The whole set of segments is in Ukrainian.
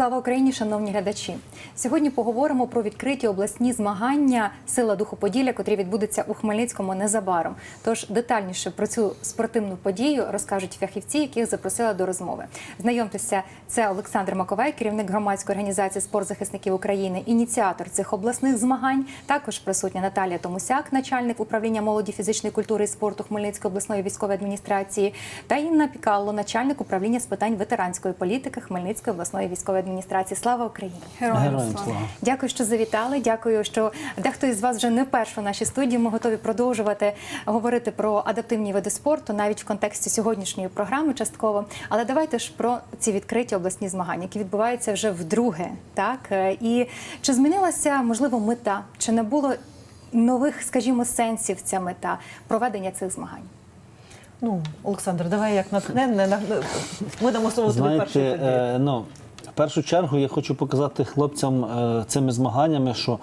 Слава Україні, шановні глядачі! Сьогодні поговоримо про відкриті обласні змагання Сила духу Поділля, котрі відбудуться у Хмельницькому незабаром. Тож детальніше про цю спортивну подію розкажуть фахівці, яких запросила до розмови. Знайомтеся, це Олександр Маковей, керівник громадської організації спорт захисників України, ініціатор цих обласних змагань. Також присутня Наталія Томусяк, начальник управління молоді, фізичної культури і спорту Хмельницької обласної військової адміністрації, та Інна Пікалло, начальник управління з питань ветеранської політики Хмельницької обласної військової адміністрації. Слава Україні! Героям слава. Дякую, що завітали. Дякую, що дехто із вас вже не вперше в нашій студії. Ми готові продовжувати говорити про адаптивні види спорту, навіть в контексті сьогоднішньої програми, частково. Але давайте ж про ці відкриті обласні змагання, які відбуваються вже вдруге. Так Е, і чи змінилася можливо мета? Чи не було нових, скажімо, сенсів ця мета проведення цих змагань? Ну, Олександр, давай як натхненне. дамо слово тобі тобі. е, ну, першу чергу я хочу показати хлопцям е, цими змаганнями, що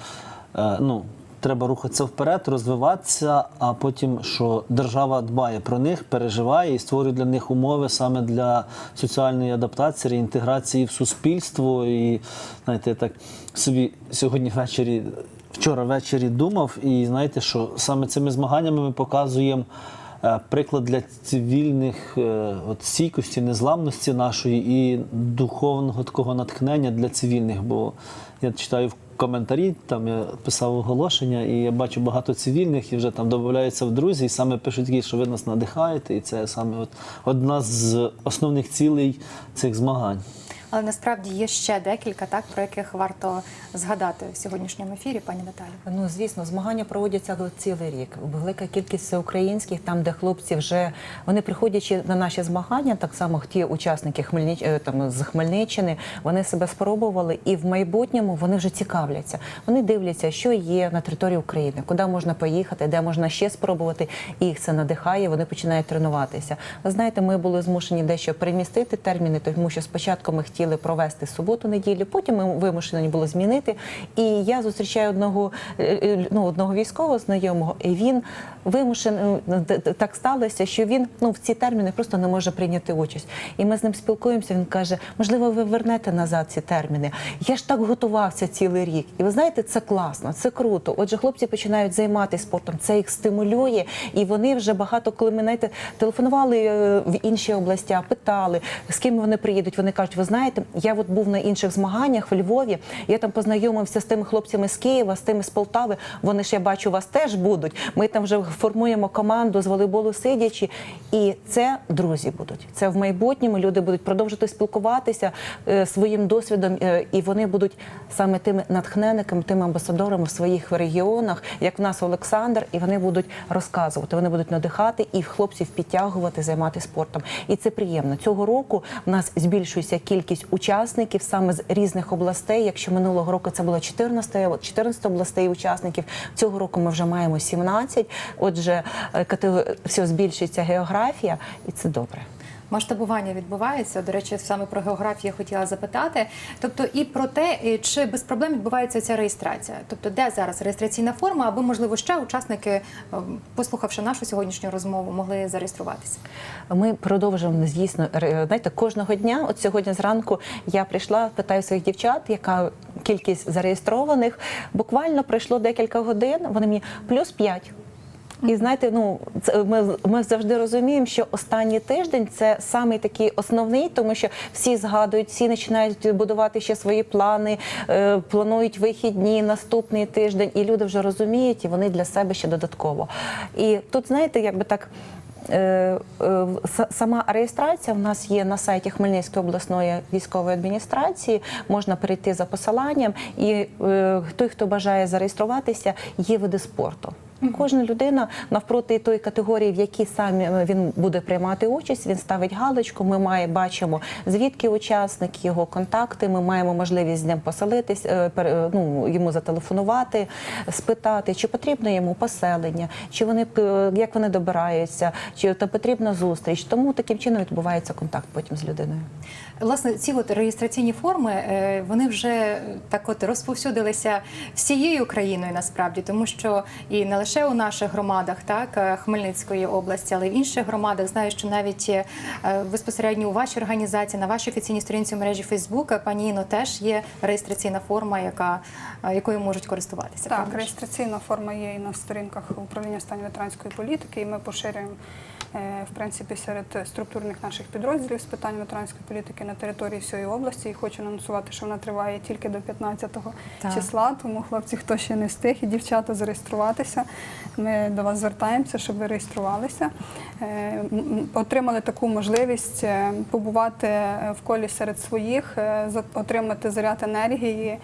е, ну, треба рухатися вперед, розвиватися, а потім, що держава дбає про них, переживає і створює для них умови саме для соціальної адаптації, реінтеграції в суспільство. І знаєте, я так собі сьогодні ввечері, вчора ввечері думав, і знаєте, що саме цими змаганнями ми показуємо. Е, приклад для цивільних е, от стійкості, незламності нашої і духовного такого натхнення для цивільних. Бо я читаю в коментарі, там я писав оголошення, і я бачу багато цивільних, і вже там додаються в друзі, і саме пишуть такі, що ви нас надихаєте, і це саме от одна з основних цілей цих змагань. Але насправді є ще декілька, так про яких варто згадати в сьогоднішньому ефірі, пані Наталі. Ну, звісно, змагання проводяться цілий рік. Велика кількість всеукраїнських, там, де хлопці вже вони приходячи на наші змагання, так само ті учасники Хмельнич... е, там, з Хмельниччини, вони себе спробували, і в майбутньому вони вже цікавляться. Вони дивляться, що є на території України, куди можна поїхати, де можна ще спробувати. І їх це надихає. Вони починають тренуватися. Ви знаєте, ми були змушені дещо перемістити терміни, тому що спочатку ми хотіли провести суботу-неділю, потім ми вимушені були змінити. І я зустрічаю одного е, е, ну, одного військового знайомого, і він вимушений ну, так сталося, що він ну в ці терміни просто не може прийняти участь. І ми з ним спілкуємося. Він каже: можливо, ви вернете назад ці терміни. Я ж так готувався цілий рік. І ви знаєте, це класно, це круто. Отже, хлопці починають займатися спортом. Це їх стимулює, і вони вже багато, коли ми знаєте, телефонували е, в інші області, питали, з ким вони приїдуть. Вони кажуть, ви знаєте, я от був на інших змаганнях в Львові. Я там познайомився з тими хлопцями з Києва, з тими з Полтави. Вони ж я бачу, вас теж будуть. Ми там вже формуємо команду з волейболу сидячи. І це друзі будуть. Це в майбутньому люди будуть продовжувати спілкуватися е, своїм досвідом, е, і вони будуть саме тими натхненниками, тими амбасадорами в своїх регіонах, як в нас Олександр, і вони будуть розказувати, вони будуть надихати і хлопців підтягувати, займатися спортом. І це приємно. Цього року в нас збільшується кількість учасників саме з різних областей. Якщо минулого року це було 14, 14 областей учасників, цього року ми вже маємо 17. Отже, е, все збільшується географія, і це добре. Масштабування відбувається. До речі, саме про географію я хотіла запитати. Тобто, і про те, чи без проблем відбувається ця реєстрація. Тобто, де зараз реєстраційна форма, аби можливо ще учасники, ем, послухавши нашу сьогоднішню розмову, могли зареєструватися. Ми продовжуємо, звісно, знаєте, кожного дня. От сьогодні зранку я прийшла, питаю своїх дівчат, яка кількість зареєстрованих. Буквально пройшло декілька годин. Вони мені плюс п'ять. І знаєте, ну це ми, ми завжди розуміємо, що останній тиждень це самий такий основний, тому що всі згадують, всі починають будувати ще свої плани, е, планують вихідні, наступний тиждень, і люди вже розуміють, і вони для себе ще додатково. І тут, знаєте, якби так. Е, е, Сама реєстрація в нас є на сайті Хмельницької обласної військової адміністрації. Можна перейти за посиланням, і е, той, хто бажає зареєструватися, є види спорту. Кожна людина навпроти тої категорії, в якій саме е, він буде приймати участь, він ставить галочку. Ми має бачимо звідки учасник, його контакти. Ми маємо можливість з ним поселитись, е, ну йому зателефонувати, спитати, чи потрібно йому поселення, чи вони е, як вони добираються, чи та потрібна зустріч. Тому таким чином відбувається контакт потім з людиною. Власне, ці от реєстраційні форми е, вони вже е, так от розповсюдилися всією країною насправді, тому що і не лише у наших громадах, так е, Хмельницької області, але й в інших громадах. Знаю, що навіть е, безпосередньо у вашій організації, на вашій офіційній сторінці в мережі Фейсбук, е, пані Іно, теж є реєстраційна форма, яка е, якою можуть користуватися. Так, правда реєстраційна форма є і на сторінках управління стані ветеранської політики, і ми поширюємо е, в принципі серед структурних наших підрозділів з питань ветеранської політики на території всієї області. І хочу анонсувати, що вона триває тільки до 15 Так. числа. Тому хлопці, хто ще не встиг, і дівчата зареєструватися. Ми до вас звертаємося, щоб ви реєструвалися. Е, Отримали таку можливість е, побувати в колі серед своїх, е, отримати заряд енергії,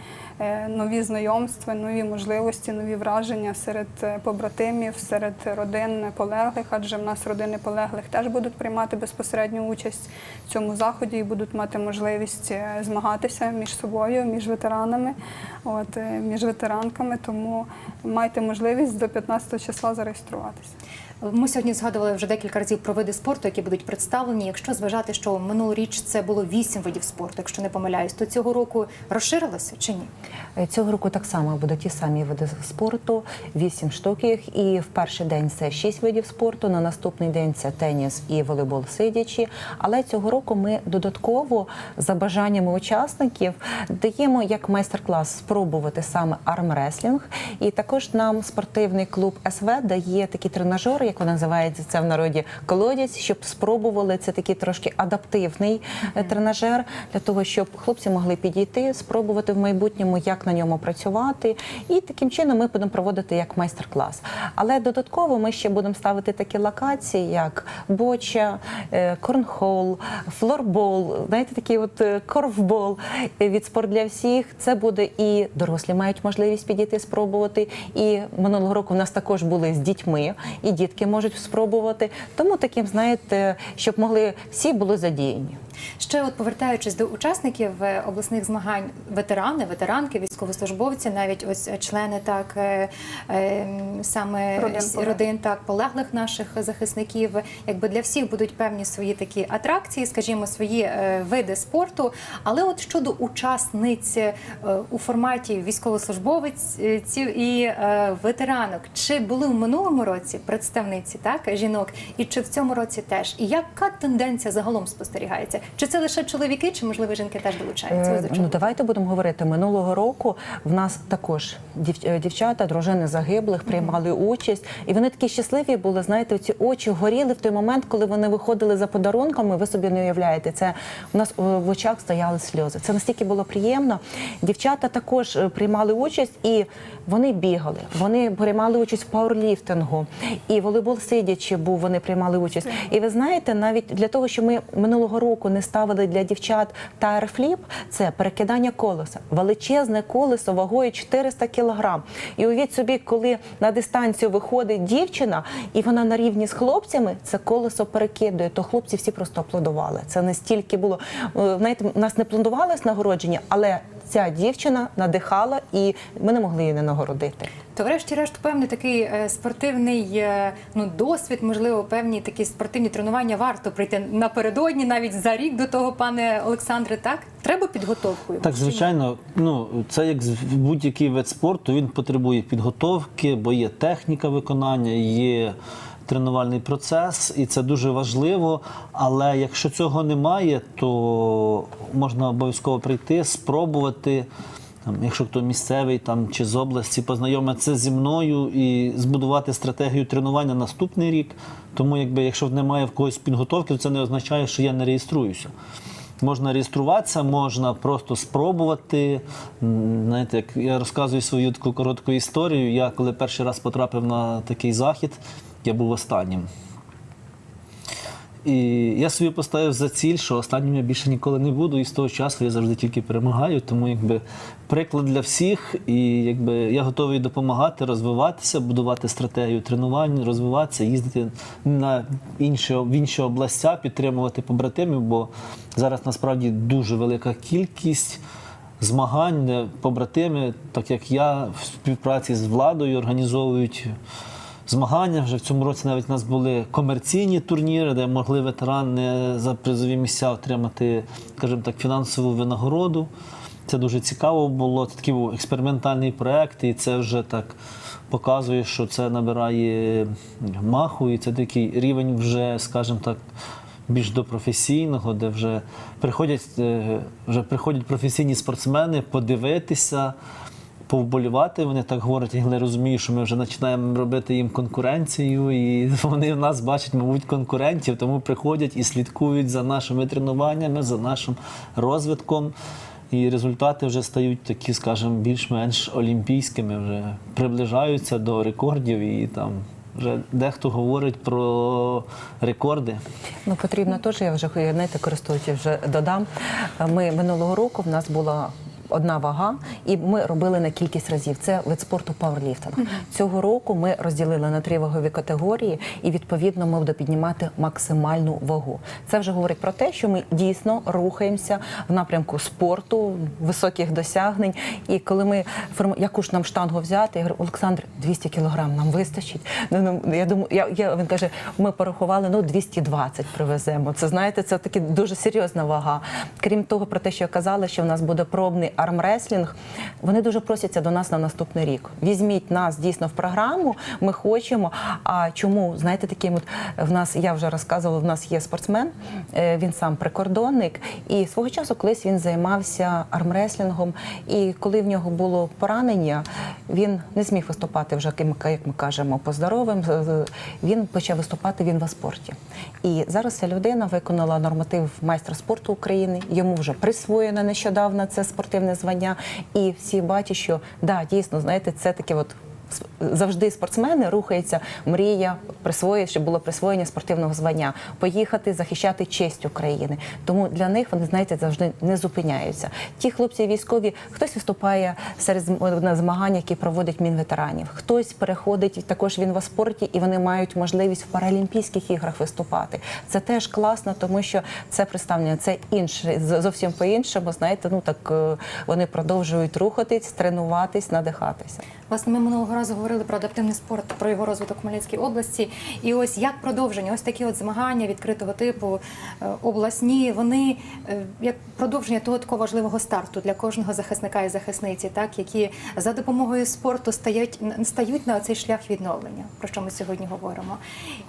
нові знайомства, нові можливості, нові враження серед е, побратимів, серед родин полеглих, адже в нас родини полеглих теж будуть приймати безпосередню участь в цьому заході і будуть мати можливість е, змагатися між собою, між ветеранами, от, е, між ветеранками. Тому майте можливість до 15 числа зареєструватися. Ми сьогодні згадували вже декілька разів про види спорту, які будуть представлені. Якщо зважати, що минулоріч це було вісім видів спорту, якщо не помиляюсь, то цього року розширилося чи ні? Е, Цього року так само будуть ті самі види спорту, вісім штук їх. І в перший день це шість видів спорту. На наступний день це теніс і волейбол сидячи. Але цього року ми додатково за бажаннями учасників даємо як майстер-клас спробувати саме армреслінг. І також нам спортивний клуб СВ дає такі тренажери, як вона називається це в народі колодязь, щоб спробували це такий трошки адаптивний е, тренажер для того, щоб хлопці могли підійти, спробувати в майбутньому, як на ньому працювати. І таким чином ми будемо проводити як майстер-клас. Але додатково ми ще будемо ставити такі локації, як боча, е, корнхол, флорбол, знаєте, такий от е, корфбол від спорт для всіх. Це буде і дорослі мають можливість підійти спробувати. І минулого року у нас також були з дітьми, і дітки можуть спробувати. Тому таким, знаєте, щоб могли всі були задіяні. Ще от повертаючись до учасників е, обласних змагань, ветерани, ветеранки, військовослужбовці, навіть ось члени так е, е, саме Родин родин так полеглих наших захисників. Якби для всіх будуть певні свої такі атракції, скажімо, свої види спорту. Але от щодо учасниць у форматі військовослужбовців і ветеранок, чи були в минулому році представниці так жінок, і чи в цьому році теж? І яка тенденція загалом спостерігається? Чи це лише чоловіки, чи можливо жінки теж долучаються? Е. Ну давайте будемо говорити. Минулого року в нас також е, дівчата, дружини загиблих приймали участь, і вони такі щасливі були. Знаєте, ці очі горіли в той момент, коли вони виходили за подарунками. Ви собі не уявляєте. Це у нас е, в очах стояли сльози. Це настільки було приємно. Дівчата також приймали участь і вони бігали. Вони приймали участь в пауерліфтингу, і волейбол сидячи був. Вони приймали участь. І ви знаєте, навіть для того, що ми минулого року не ставили для дівчат тайр-фліп, це перекидання колеса, величезне колесо вагою 400 кілограм. І уявіть собі, коли на дистанцію виходить дівчина, і вона на рівні з хлопцями, це колесо перекидує, то хлопці всі просто аплодували. Це настільки було. е, Знаєте, нас не планувалось нагородження, але ця дівчина надихала, і ми не могли її не нагородити. То, врешті-решт, певний такий е, спортивний е, ну, досвід, можливо, певні такі спортивні тренування варто прийти напередодні, навіть за рік до того, пане Олександре. Так треба підготовкою. Так, звичайно, ну це як будь-який вид спорту, він потребує підготовки, бо є техніка виконання, є тренувальний процес, і це дуже важливо. Але якщо цього немає, то можна обов'язково прийти, спробувати. Там, якщо хто місцевий там чи з області познайомитися зі мною і збудувати стратегію тренування наступний рік. Тому, якби якщо немає в когось підготовки, то це не означає, що я не реєструюся. Можна реєструватися, можна просто спробувати. Знаєте, як я розказую свою таку коротку історію. Я коли перший раз потрапив на такий захід, я був останнім. І я собі поставив за ціль, що останнім я більше ніколи не буду, і з того часу я завжди тільки перемагаю. Тому якби приклад для всіх, і якби я готовий допомагати, розвиватися, будувати стратегію тренувань, розвиватися, їздити на інші в інші областя, підтримувати побратимів, бо зараз насправді дуже велика кількість. Змагань, побратими, так як я в співпраці з владою організовують змагання. Вже в цьому році навіть у нас були комерційні турніри, де могли ветерани за призові місця отримати, скажімо так, фінансову винагороду. Це дуже цікаво було. Це такий був експериментальний проєкт, і це вже так показує, що це набирає маху, і це такий рівень вже, скажімо так, більш до професійного, де вже приходять, е, вже приходять професійні спортсмени подивитися, повболівати. Вони так говорять, але розумію, що ми вже починаємо робити їм конкуренцію, і вони в нас бачать, мабуть, конкурентів, тому приходять і слідкують за нашими тренуваннями, за нашим розвитком. І результати вже стають такі, скажімо, більш-менш олімпійськими, вже приближаються до рекордів, і там вже дехто говорить про рекорди. Ну потрібно теж, я вже знаєте, користуючись, вже додам. Ми минулого року в нас була. Одна вага, і ми робили на кількість разів. Це вид спорту пауерліфтинг. Цього року ми розділили на три вагові категорії, і відповідно ми будемо піднімати максимальну вагу. Це вже говорить про те, що ми дійсно рухаємося в напрямку спорту, високих досягнень. І коли ми яку ж нам штангу взяти, я говорю, Олександр, 200 кілограм нам вистачить. Ну, ну, я думаю, я, я він каже, ми порахували, ну 220 привеземо. Це знаєте, це таки дуже серйозна вага. Крім того, про те, що я казала, що в нас буде пробний армреслінг. Вони дуже просяться до нас на наступний рік. Візьміть нас дійсно в програму. Ми хочемо. А чому знаєте, таким от в нас я вже розказувала, в нас є спортсмен, е, він сам прикордонник, і свого часу колись він займався армреслінгом. І коли в нього було поранення, він не зміг виступати вже, як ми- кажемо, по здоровим. Він почав виступати в інваспорті. І зараз ця людина виконала норматив майстра спорту України. Йому вже присвоєно нещодавно це спортивне звання. І всі бачать, що да, дійсно, знаєте, це таке от. Завжди спортсмени рухаються, мрія присвоїть, щоб було присвоєння спортивного звання, поїхати захищати честь України. Тому для них вони знаєте завжди не зупиняються. Ті хлопці військові, хтось виступає серед змагань, які проводить мінветеранів, хтось переходить також Він в інваспорті, і вони мають можливість в Паралімпійських іграх виступати. Це теж класно, тому що це представлення, це інше зовсім по-іншому. Знаєте, ну так е, вони продовжують рухатись, тренуватись, надихатися. Власне, ми минулого разу говорили про адаптивний спорт, про його розвиток в Хмельницькій області. І ось як продовження, ось такі от змагання відкритого типу, е, обласні, вони е, як продовження того такого важливого старту для кожного захисника і захисниці, так які за допомогою спорту стають стають на цей шлях відновлення, про що ми сьогодні говоримо.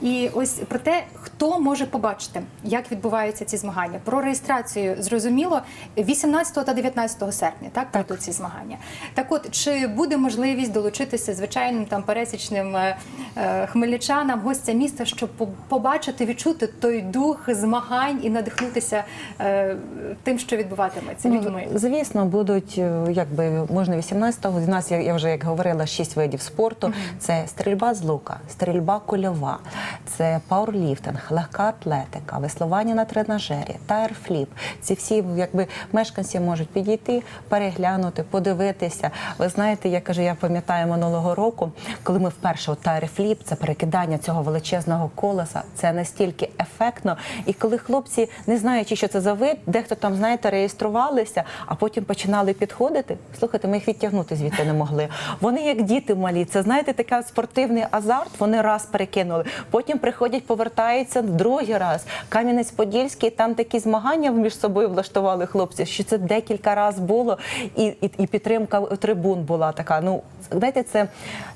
І ось про те, хто може побачити, як відбуваються ці змагання. Про реєстрацію зрозуміло 18 та 19 серпня, так пройдуть ці змагання. Так, от чи буде можливість долучитися звичайним там пересічним е, е, хмельничанам, гостям міста, щоб побачити, відчути той дух змагань і надихнутися е, тим, що відбуватиметься людьми? Ну, звісно, будуть якби можна 18-го. У нас я, я вже як говорила, шість видів спорту: це стрільба з лука, стрільба кульова, це пауерліфтинг, легка атлетика, веслування на тренажері, тайр-фліп. Ці всі якби мешканці можуть підійти, переглянути, подивитися. Ви знаєте, я кажу, я пам'ятаю минулого року, коли ми вперше от тайр-фліп, це перекидання цього величезного колеса. Це настільки ефектно. І коли хлопці, не знаючи, що це за вид, дехто там, знаєте, реєструвалися, а потім починали підходити. Слухайте, ми їх відтягнути звідти не могли. Вони як діти малі. Це знаєте, такий спортивний азарт. Вони раз перекинули. Потім приходять, повертаються другий раз. Кам'янець-Подільський, там такі змагання між собою влаштували хлопці, що це декілька разів було, і, і, і підтримка трибун була така. Ну, знаєте, це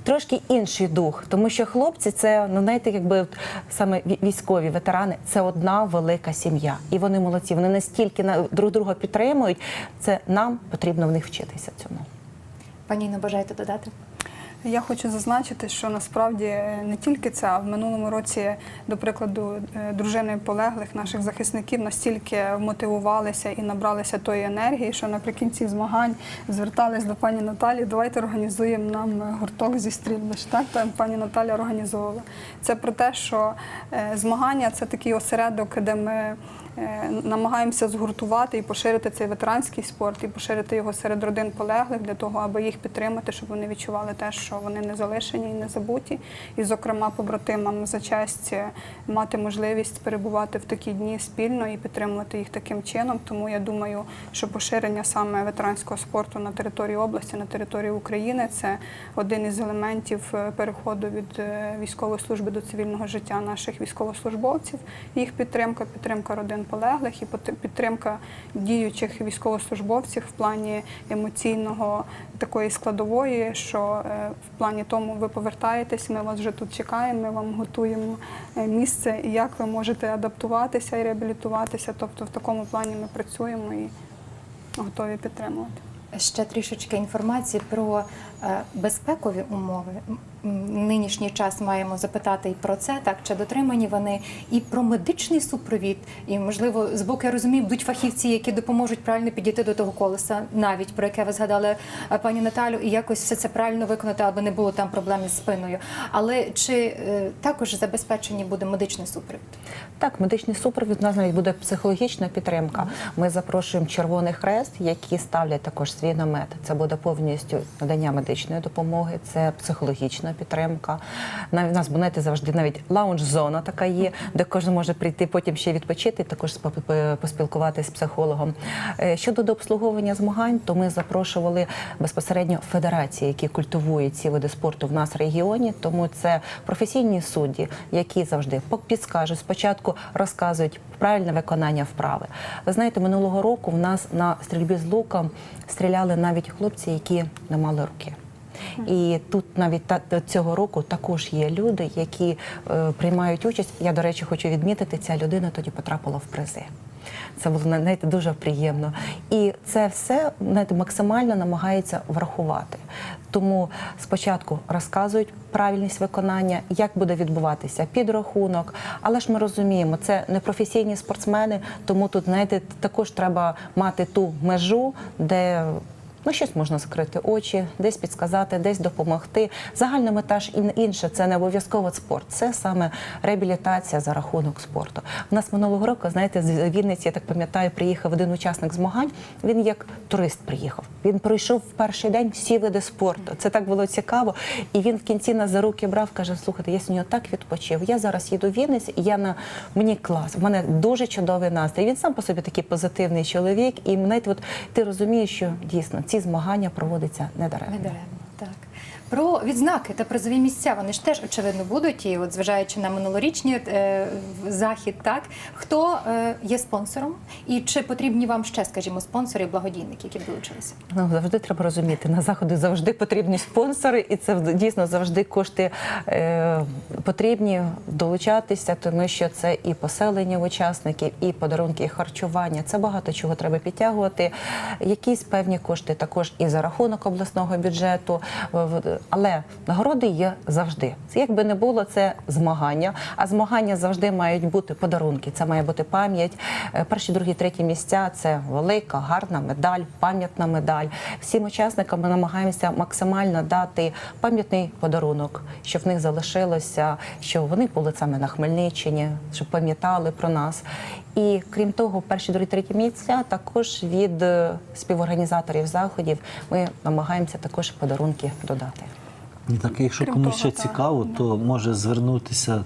трошки інший дух, тому що хлопці це, ну знаєте, якби саме військові ветерани, це одна велика сім'я. І вони молодці. Вони настільки друг друга підтримують. Це нам потрібно в них вчитися цьому. Пані не бажаєте додати? Я хочу зазначити, що насправді е, не тільки це, а в минулому році, до прикладу, е, дружини полеглих наших захисників настільки мотивувалися і набралися тої енергії, що наприкінці змагань звертались до пані Наталі. Давайте організуємо нам е, гурток зі стрільбищ. Так там пані Наталя організовувала. Це про те, що змагання це такий осередок, де ми намагаємося згуртувати і поширити цей ветеранський спорт, і поширити його серед родин полеглих для того, аби їх підтримати, щоб вони відчували те, що вони не залишені і не забуті. І, зокрема, побратимам за честь е, мати можливість перебувати в такі дні спільно і підтримувати їх таким чином. Тому я думаю, що поширення саме ветеранського спорту на території області, на території України це один із елементів е, переходу від е, військової служби до цивільного життя наших військовослужбовців. Їх підтримка, підтримка родин полеглих і підтримка діючих військовослужбовців в плані емоційного такої складової, що е, в плані тому ви повертаєтесь, ми вас вже тут чекаємо, ми вам готуємо е, місце, і як ви можете адаптуватися і реабілітуватися. Тобто в такому плані ми працюємо і готові підтримувати. Ще трішечки інформації про безпекові умови. Нинішній час маємо запитати і про це, так чи дотримані вони, і про медичний супровід. І можливо, з боку я розумію, будуть фахівці, які допоможуть правильно підійти до того колеса, навіть про яке ви згадали е, пані Наталю, і якось все це правильно виконати, аби не було там проблем із спиною. Але чи е, також забезпечені буде медичний супровід? Так, медичний супровід у нас навіть буде психологічна підтримка. Ми запрошуємо Червоний Хрест, які ставлять також свій намет. Це буде повністю надання медичної допомоги, це психологічна підтримка. Навіть у нас знаєте, завжди навіть лаунж-зона така є, де кожен може прийти потім ще відпочити, також поспілкуватися з психологом. Е, Щодо до обслуговування змагань, то ми запрошували безпосередньо федерації, які культивують ці види спорту в нас в регіоні. Тому це професійні судді, які завжди підскажуть, спочатку розказують правильне виконання вправи. Ви знаєте, минулого року в нас на стрільбі з луком стріляли навіть хлопці, які не мали руки. І тут навіть та, цього року також є люди, які е, приймають участь. Я, до речі, хочу відмітити, ця людина тоді потрапила в призи. Це було знаєте, дуже приємно. І це все знаєте, максимально намагається врахувати. Тому спочатку розказують правильність виконання, як буде відбуватися підрахунок. Але ж ми розуміємо, це не професійні спортсмени, тому тут знаєте, також треба мати ту межу, де Ну, щось можна закрити очі, десь підсказати, десь допомогти. Загальна мета ж ін- інша, це не обов'язково спорт, це саме реабілітація за рахунок спорту. У нас минулого року, знаєте, з Вінниці, я так пам'ятаю, приїхав один учасник змагань. Він як турист приїхав. Він пройшов в перший день всі види спорту. Це так було цікаво. І він в кінці нас за руки брав, каже: слухайте, я сьогодні так відпочив. Я зараз їду в Вінницю, і я на мені клас. В мене дуже чудовий настрій. Він сам по собі такий позитивний чоловік. І знаєте, от ти розумієш, що дійсно ці змагання проводяться недаремно. Недаремно, так. Про відзнаки та призові місця вони ж теж очевидно будуть. І от зважаючи на минулорічні е, захід, так хто е, є спонсором, і чи потрібні вам ще, скажімо, спонсори благодійники, які долучилися? Ну, завжди треба розуміти, на заходи завжди потрібні спонсори, і це дійсно завжди кошти е, потрібні долучатися, тому що це і поселення учасників, і подарунки, і харчування. Це багато чого треба підтягувати. Якісь певні кошти також і за рахунок обласного бюджету. Але нагороди є завжди. Якби не було, це змагання. А змагання завжди мають бути подарунки. Це має бути пам'ять. Е, Перші, другі, треті місця це велика, гарна медаль, пам'ятна медаль. Всім учасникам ми намагаємося максимально дати пам'ятний подарунок, щоб в них залишилося, що вони були саме на Хмельниччині, щоб пам'ятали про нас. І крім того, перші, другі, треті місця також від е, співорганізаторів заходів ми намагаємося також подарунки додати. Так, якщо Крім комусь того, ще так, цікаво, то може звернутися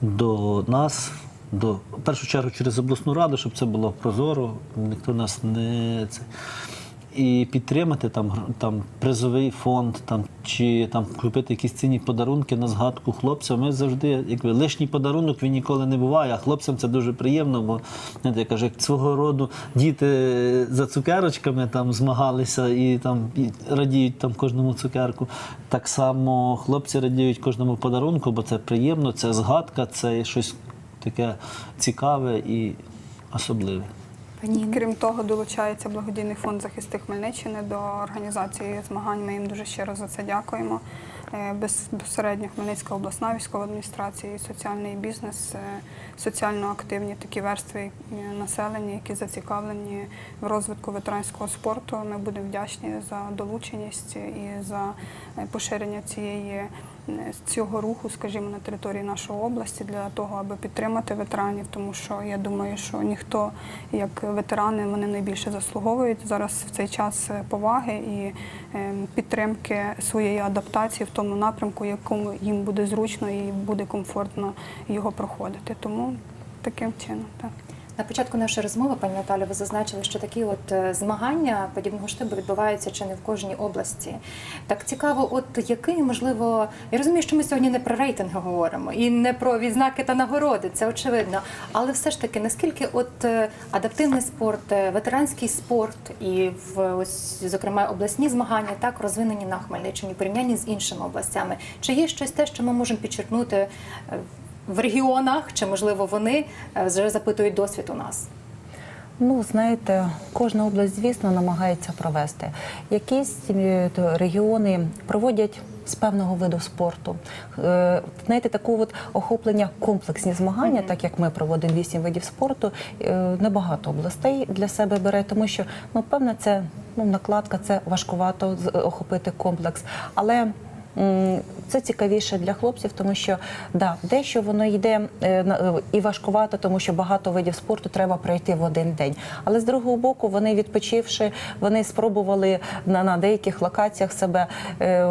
до нас, до в першу чергу через обласну раду, щоб це було прозоро, ніхто нас не це. І підтримати там, там призовий фонд, там чи там купити якісь цінні подарунки на згадку хлопцям. Ми завжди, якби лишній подарунок він ніколи не буває, а хлопцям це дуже приємно, бо знаєте, я кажу, як свого роду діти за цукерочками там змагалися і там і радіють там кожному цукерку. Так само хлопці радіють кожному подарунку, бо це приємно, це згадка, це щось таке цікаве і особливе. Інно? Крім того, долучається благодійний фонд захисти Хмельниччини до організації змагань. Ми їм дуже щиро за це дякуємо. Е, Безпосередньо Хмельницька обласна військова адміністрація соціальний бізнес, е, соціально активні такі верстви е, населення, які зацікавлені в розвитку ветеранського спорту. Ми будемо вдячні за долученість і за поширення цієї е, цього руху, скажімо, на території нашої області для того, аби підтримати ветеранів, тому що я думаю, що ніхто, як ветерани, вони найбільше заслуговують зараз в цей час е, поваги і е, підтримки своєї адаптації в тому напрямку, якому їм буде зручно і буде комфортно його проходити. Тому таким чином, так. На початку нашої розмови, пані Наталі, ви зазначили, що такі от е, змагання подібного штибу відбуваються чи не в кожній області. Так цікаво, от який можливо, я розумію, що ми сьогодні не про рейтинги говоримо і не про відзнаки та нагороди, це очевидно. Але все ж таки, наскільки от е, адаптивний спорт, е, ветеранський спорт і в ось зокрема обласні змагання так розвинені на Хмельниччині порівнянні з іншими областями? Чи є щось те, що ми можемо підчеркнути? В регіонах, чи можливо вони е, вже запитують досвід у нас? Ну, знаєте, кожна область, звісно, намагається провести. Якісь е, регіони проводять з певного виду спорту. Е, Знаєте, таку от охоплення комплексні змагання, так як ми проводимо вісім видів спорту, небагато областей для себе бере, тому що ну, певне, це ну, накладка, це важкувато охопити комплекс. Але Це цікавіше для хлопців, тому що да, дещо воно йде е, е, і важкувато, тому що багато видів спорту треба пройти в один день. Але з другого боку, вони відпочивши, вони спробували на, на деяких локаціях себе, е,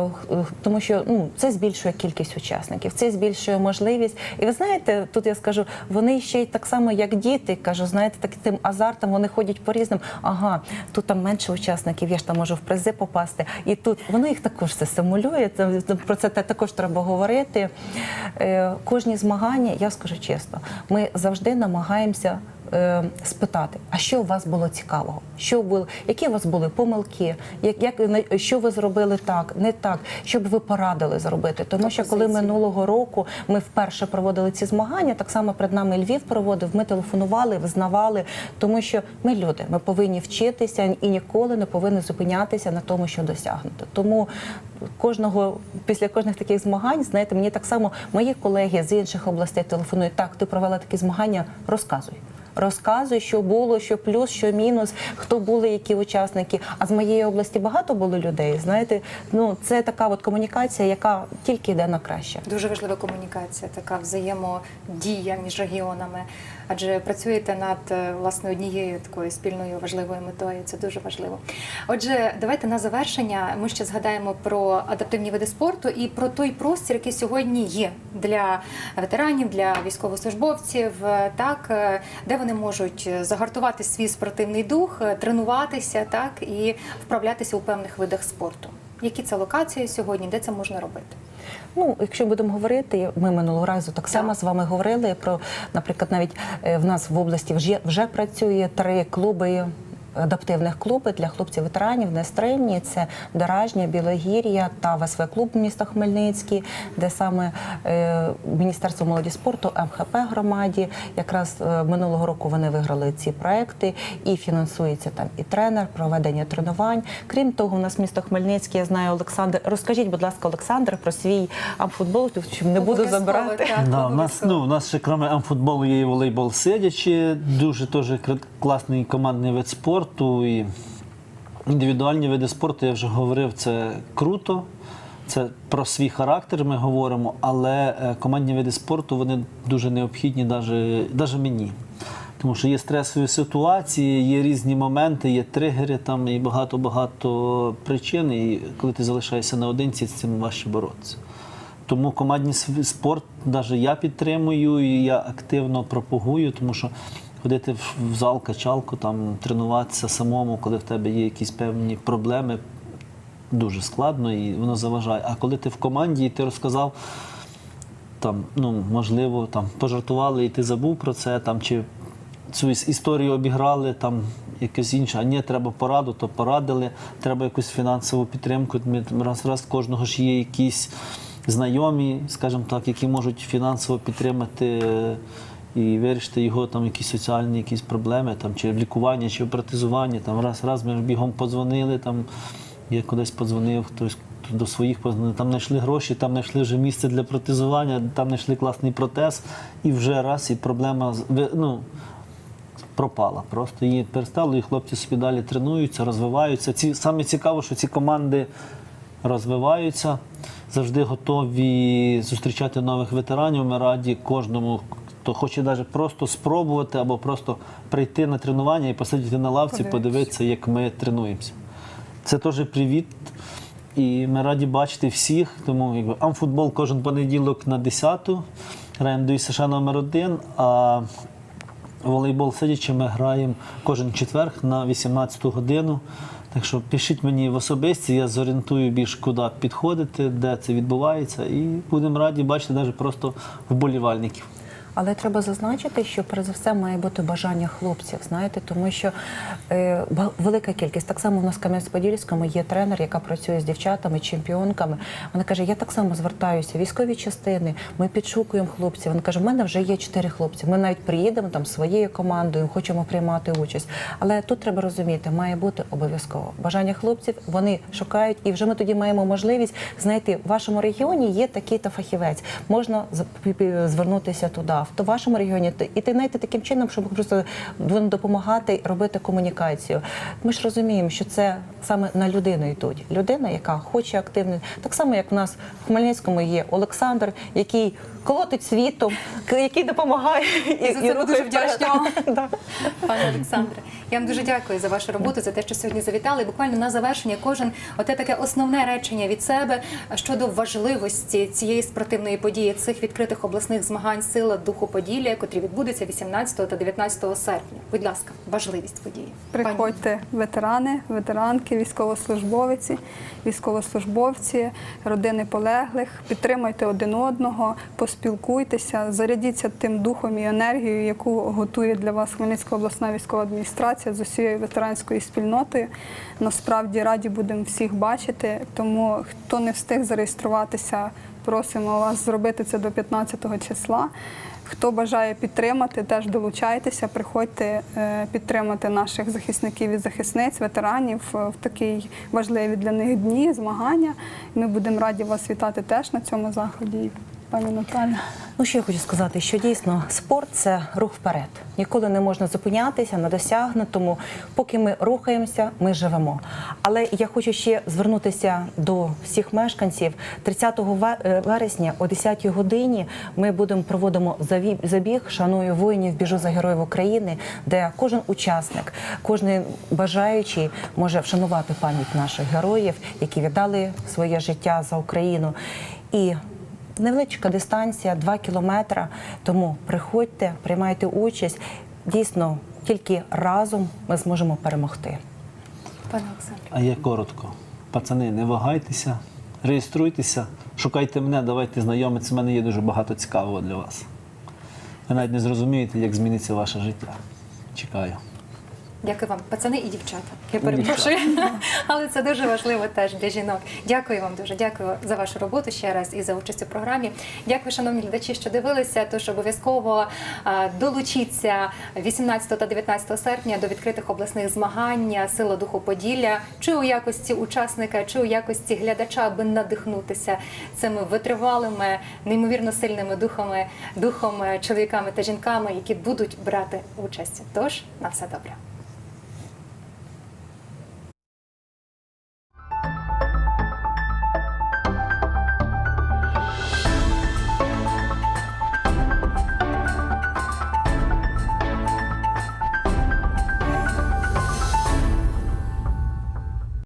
тому що ну, це збільшує кількість учасників, це збільшує можливість. І ви знаєте, тут я скажу, вони ще й так само, як діти, кажу, знаєте, так тим азартом вони ходять по різним. Ага, тут там менше учасників, я ж там можу в призи попасти. І тут воно їх також це стимулює. Це про це також треба говорити. Е, Кожні змагання, я скажу чесно, ми завжди намагаємося. Е, Спитати, а що у вас було цікавого? Що було, які у вас були помилки? Як, як що ви зробили так, не так, що б ви порадили зробити? Тому що коли минулого року ми вперше проводили ці змагання, так само перед нами Львів проводив. Ми телефонували, визнавали, тому що ми люди, ми повинні вчитися і ніколи не повинні зупинятися на тому, що досягнуто. Тому кожного після кожних таких змагань, знаєте, мені так само мої колеги з інших областей телефонують. Так, ти провела такі змагання, розказуй. Розказуй, що було, що плюс, що мінус, хто були, які учасники. А з моєї області багато було людей. Знаєте, ну це така от комунікація, яка тільки йде на краще. Дуже важлива комунікація, така взаємодія між регіонами. Адже працюєте над е, власне однією такою спільною важливою метою. Це дуже важливо. Отже, давайте на завершення ми ще згадаємо про адаптивні види спорту і про той простір, який сьогодні є для ветеранів, для військовослужбовців, е, так е, де вони можуть загартувати свій спортивний дух, тренуватися, так і вправлятися у певних видах спорту. Які це локації сьогодні, де це можна робити? Ну, якщо будемо говорити, ми минулого разу так само Так. з вами говорили про, наприклад, навіть е, в нас в області вже вже працює три клуби. Адаптивних клуби для хлопців-ветеранів нестримні це Доражня, Білогір'я та ВСВ клуб міста Хмельницький, де саме е, Міністерство молоді спорту, МХП громаді. Якраз е, минулого року вони виграли ці проекти і фінансується там і тренер, проведення тренувань. Крім того, у нас місто Хмельницький, я знаю Олександр. Розкажіть, будь ласка, Олександр, про свій амфутбол, щоб не буду забирати. Да, у нас, ну, у нас ще крім амфутболу є і волейбол сидячи, дуже теж класний командний вид спорту. І індивідуальні види спорту, я вже говорив, це круто. Це про свій характер ми говоримо, але е, командні види спорту вони дуже необхідні навіть мені. Тому що є стресові ситуації, є різні моменти, є тригери там і багато-багато причин. І коли ти залишаєшся наодинці, з цим важче боротися. Тому командний спорт навіть я підтримую і я активно пропагую, тому що ходити в зал, качалку, там тренуватися самому, коли в тебе є якісь певні проблеми, дуже складно і воно заважає. А коли ти в команді і ти розказав, там, ну, можливо, там пожартували і ти забув про це, там, чи цю історію обіграли, там якесь інше, а ні, треба пораду, то порадили, треба якусь фінансову підтримку. Раз раз кожного ж є якісь знайомі, скажімо так, які можуть фінансово підтримати і вирішити його там якісь соціальні якісь проблеми, там, чи лікування, чи протезування. Там раз, раз ми бігом подзвонили, там я кудись подзвонив, хтось до своїх подзвонив, там знайшли гроші, там знайшли вже місце для протезування, там знайшли класний протез, і вже раз, і проблема ну, пропала. Просто її перестало, і хлопці собі далі тренуються, розвиваються. Ці, саме цікаво, що ці команди розвиваються, завжди готові зустрічати нових ветеранів. Ми раді кожному, хто хоче навіть просто спробувати або просто прийти на тренування і посидіти на лавці, Подивитися. подивитися, як ми тренуємося. Це теж привіт. І ми раді бачити всіх. Тому якби амфутбол кожен понеділок на 10-ту. Граємо до ІСШ номер 1 а волейбол сидячи ми граємо кожен четверг на 18-ту годину. Так що пишіть мені в особисті, я зорієнтую більш куди підходити, де це відбувається, і будемо раді бачити навіть просто вболівальників. Але треба зазначити, що перш за все має бути бажання хлопців, знаєте, тому що е, велика кількість. Так само в нас в Кам'янець-Подільському є тренер, яка працює з дівчатами, чемпіонками. Вона каже: я так само звертаюся, військові частини. Ми підшукуємо хлопців. Вона каже: в мене вже є чотири хлопці. Ми навіть приїдемо там своєю командою, хочемо приймати участь. Але тут треба розуміти, має бути обов'язково бажання хлопців. Вони шукають, і вже ми тоді маємо можливість знайти в вашому регіоні є такий-то фахівець. Можна з- пі- пі- звернутися в вашому регіоні і ти знайти таким чином, щоб просто допомагати робити комунікацію. Ми ж розуміємо, що це саме на людину йдуть. Людина, яка хоче активно, так само як в нас в Хмельницькому є Олександр, який колотить світом, який допомагає і, І за це ми дуже вам. Да. Пане Олександре, я вам дуже дякую за вашу роботу, за те, що сьогодні завітали. Буквально на завершення кожен оте таке основне речення від себе щодо важливості цієї спортивної події, цих відкритих обласних змагань сила духу Поділля, котрі відбудуться 18 та 19 серпня. Будь ласка, важливість події. Приходьте ветерани, ветеранки, військовослужбовці, військовослужбовці, родини полеглих. Підтримайте один одного, поспілкуйтеся, зарядіться тим духом і енергією, яку готує для вас Хмельницька обласна військова адміністрація з усією ветеранською спільнотою. Насправді раді будемо всіх бачити. Тому хто не встиг зареєструватися, просимо вас зробити це до 15 числа. Хто бажає підтримати, теж долучайтеся, приходьте е, підтримати наших захисників і захисниць, ветеранів е, в такий важливі для них дні, змагання. Ми будемо раді вас вітати теж на цьому заході. Пані Наталя. Ну, що я хочу сказати, що дійсно спорт це рух вперед. Ніколи не можна зупинятися на досягнутому. Поки ми рухаємося, ми живемо. Але я хочу ще звернутися до всіх мешканців. 30 е, вересня о 10 годині ми будемо проводимо забіг Шаную воїнів, біжу за героїв України, де кожен учасник, кожен бажаючий може вшанувати пам'ять наших героїв, які віддали своє життя за Україну. І Невеличка дистанція, 2 кілометри. Тому приходьте, приймайте участь. Дійсно, тільки разом ми зможемо перемогти. Пане Олександре. А я коротко. Пацани, не вагайтеся, реєструйтеся, шукайте мене, давайте знайомитися. У мене є дуже багато цікавого для вас. Ви навіть не зрозумієте, як зміниться ваше життя. Чекаю. Дякую вам, пацани і дівчата. Я перепрошую, але це дуже важливо теж для жінок. Дякую вам дуже. Дякую за вашу роботу ще раз і за участь у програмі. Дякую, шановні глядачі, що дивилися. Тож обов'язково долучіться 18 та 19 серпня до відкритих обласних змагань Сила духу Поділля, чи у якості учасника, чи у якості глядача, аби надихнутися цими витривалими, неймовірно сильними духами, духом е, чоловіками та жінками, які будуть брати участь. Тож на все добре.